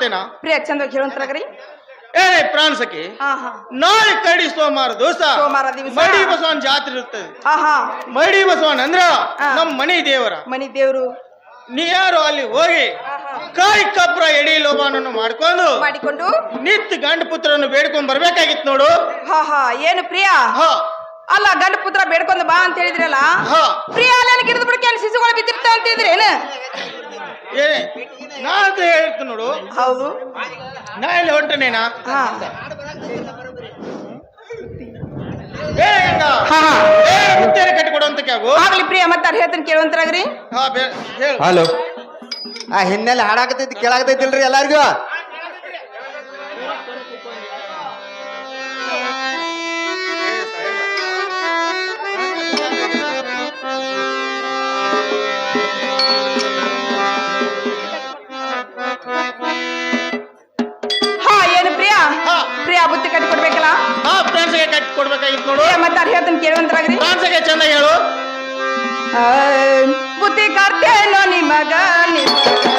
ನಾ ಹೇಳಿದ ಮಾತ್ರ ಗೊತ್ತಾತೇನಾ ಪ್ರಿಯ ಚಂದ ಹೇಳುವಂತಾಗ್ರಿ ಏನೇ ಪ್ರಾಣಸಖಿ ಹಾ ಹಾ. ನಾಳೆ ಕಡಿ ಸೋಮವಾರ ದಿವಸ ಸೋಮವಾರ ದಿವಸ. ಮಡಿ ಬಸವನ ಜಾತ್ರೆ ಇರ್ತದೆ. ಹಾ ಹಾ. ಮಡಿ ಬಸವನ್ ಅಂದ್ರ. ನಮ್ಮ ಮನೆ ದೇವರ. ಮನಿ ದೇವ್ರು. ನೀ ಯಾರು ಅಲ್ಲಿ ಹೋಗಿ. ಕಾಯಿ ಕಪ್ರ ಎಡಿ ಲೋಬಾನನ್ನು ಮಾಡ್ಕೊಂಡು ಮಾಡಿಕೊಂಡು ನಿತ್ ಗಂಡ ಪುತ್ರನ್ನು ಬೇಡ್ಕೊಂಡ್ ಬರ್ಬೇಕಾಗಿತ್ತು ನೋಡು. ಹಾ ಹಾ. ಏನು ಪ್ರಿಯಾ? ಹಾ. ಅಲ್ಲ ಗಂಡ ಪುತ್ರ ಬೇಡ್ಕೊಂಡು ಬಾ ಅಂತ ಹೇಳಿದ್ರಲ್ಲ? ಹಾ. ಪ್ರಿಯ ಅಲ್ಲೇನು ಗಿಡದ ಬಿಡಕ್ಕೆ ಅಲ್ಲಿ ಶಿಶುಗಳು ಬಿದ್ದಿರ್ತಾವ ಅಂತ ಇದ್ರಿ ಏನ ಏನೇ ನಾ ಅಂತ ಹೇಳ್ತೀನಿ ನೋಡು. ಹೌದು. ನಾ ಇಲ್ಲಿ ಹೊಂಟನೇನಾ? ಏ ಏ ಆಗ್ಲಿ ಪ್ರಿಯ ಮತ್ತೆ ಹೇಳ್ತೀನಿ ಕೇಳುವಂತಾಗ್ರಿ ಹಾ ಹೇಳು. ಹಲೋ. ಆ ಹಿನ್ನೆಲೆ ಹಾಡಾಕತೈತಿ ಕೇಳಾಕತೈತಿಲ್ರಿ ಎಲ್ಲಾರ್ಗೂ. ನೋಡು. ಮತ್ತೆ ಹೇಳ್ತೀನಿ ಕೇಳುವಂತಾಗ್ರಿ ಫ್ರೆಂಡ್ಸ್ಗೆ ಚಂದ ಹೇಳು. ಬುದ್ಧಿ ಕರ್ತೇನೋ ನಿಮಗ ನಿಮಗ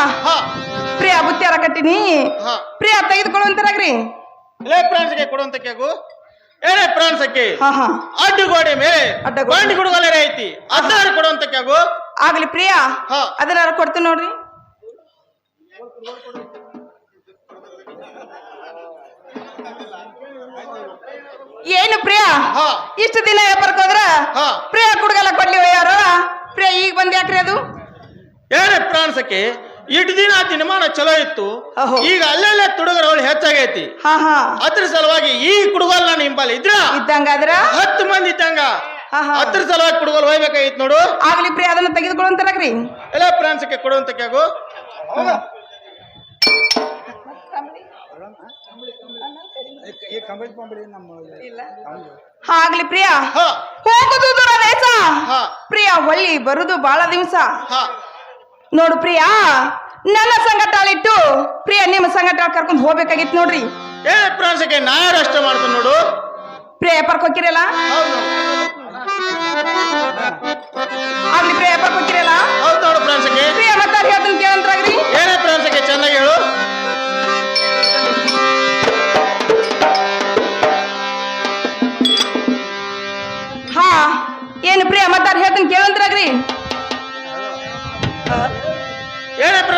ಪ್ರಿಯ ಹಾ ಪ್ರಿಯ ಬುತ್ತಿಯಾರ ಕಟ್ಟಿನಿ ಹಾ. ಪ್ರಿಯ ತೆಗೆದುಕೊಳ್ಳುವಂತಾರಾಗ್ರಿ. ಲೇ ಫ್ರೆಂಡ್ಸ್ಗೆ ಕೊಡುವಂತ ಕೇಗು? ಏನೇ ಫ್ರೆಂಡ್ಸಕ್ಕೆ ಹಾ ಹಾ. ಅಡ್ಡು ಗೋಡೆ ಮೇಲೆ ಅಡ್ಡಗೋಡೆ. ಬಂಡಿ ಹುಡುಗಲೇ ಐತಿ. ಅದನ್ನ ಕೊಡುವಂತ ಕೇಗು? ಆಗ್ಲಿ ಪ್ರಿಯ. ಹಾ. ಅದನ್ನ ಕೊಡ್ತೀನಿ ನೋಡ್ರಿ. ಏನು ಪ್ರಿಯಾ? ಹಾ. ಇಷ್ಟು ದಿನ ವ್ಯಾಪಾರಕ್ಕೆ ಹೋದ್ರ? ಹಾ. ಪ್ರಿಯ ಕುಡುಗಲ್ಲ ಕೊಡ್ಲಿ ಯಾರು? ಪ್ರಿಯ ಈಗ ಬಂದ್ಯಾಕ್ರಿ ಅದು? ಏನೇ ಪ್ರಾಣಸಕ್ಕೆ? ಇಟ್ಟು ದಿನ ದಿನಮಾನ ಚಲೋ ಇತ್ತು. ಅಹೋ. ಈಗ ಅಲ್ಲೆಲ್ಲ ತುಡುಗರವಳು ಹೆಚ್ಚಾಗೈತಿ. ಹಾ ಹಾ. ಅದ್ರ ಸಲುವಾಗಿ ಈ ಕುಡುಗೋಲ್ ನಾನು ನಿಂಬಲ್ಲಿ ಇದ್ರ? ಇದ್ದಂಗಾದ್ರ ಹತ್ತು ಮಂದಿ ಇದ್ದಂಗ. ಹಾ ಹಾ. ಅದ್ರ ಸಲುವಾಗಿ ಕುಡುಗೋಲ್ ಒಯ್ಬೇಕಾಗಿತ್ತು ನೋಡು. ಆಗ್ಲಿ ಪ್ರಿಯ ಅದನ್ನ ರೀ ಎಲ್ಲ ಪ್ರಾಂಶಕ್ಕೆ ಕೊಡುವಂತ ಕ್ಯಾಗು ಹಾ ಆಗ್ಲಿ ಪ್ರಿಯ. ಹಾ. ಹೋಗುದು ದೂರ ದೇಶ. ಹಾ. ಪ್ರಿಯ ಹೊಳ್ಳಿ ಬರುದು ಬಹಳ ದಿವಸ. ಹಾ. ನೋಡು ಪ್ರಿಯಾ ನನ್ನ ಸಂಗಟಾಳಿಟ್ಟು ಪ್ರಿಯ ನಿಮ್ಮ ಸಂಘಟ ಕರ್ಕೊಂಡು ಹೋಗ್ಬೇಕಾಗಿತ್ತು ನೋಡ್ರಿ. ಏ ಪ್ರಾಣಸಕ್ಕೆ ನಾ ಅಷ್ಟ ಮಾಡ್ತೀನಿ ನೋಡು. ಪ್ರಿಯ ಪರ್ಕೋಕಿರಲ್ಲ ಆಗ್ಲಿ ಪ್ರಿಯ ವ್ಯಾಪಾರಕ್ಕೆ ಹೋಗಿರಲ್ಲ ಹೌದು ನೋಡು ಪ್ರಾಣಸಕ್ಕೆ ಪ್ರಿಯ ಮತ್ತೆ ಹೇಳ್ತೀನಿ ಕೇಳಂತ್ರಾಗ್ರಿ. ಏನೇ ಪ್ರಾಣಸಕ್ಕೆ ಚೆನ್ನಾಗಿ ಹೇಳು. ಹಾ ಏನು ಪ್ರಿಯ ಮತ್ತೆ ಹೇಳ್ತೀನಿ ಕೇಳಂತ್ರಾಗ್ರಿ.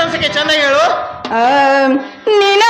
ಏನೇ ಪ್ರಾಣಸಕ್ಕೆ ಚೆನ್ನಾಗಿ ಹೇಳು ನಿನ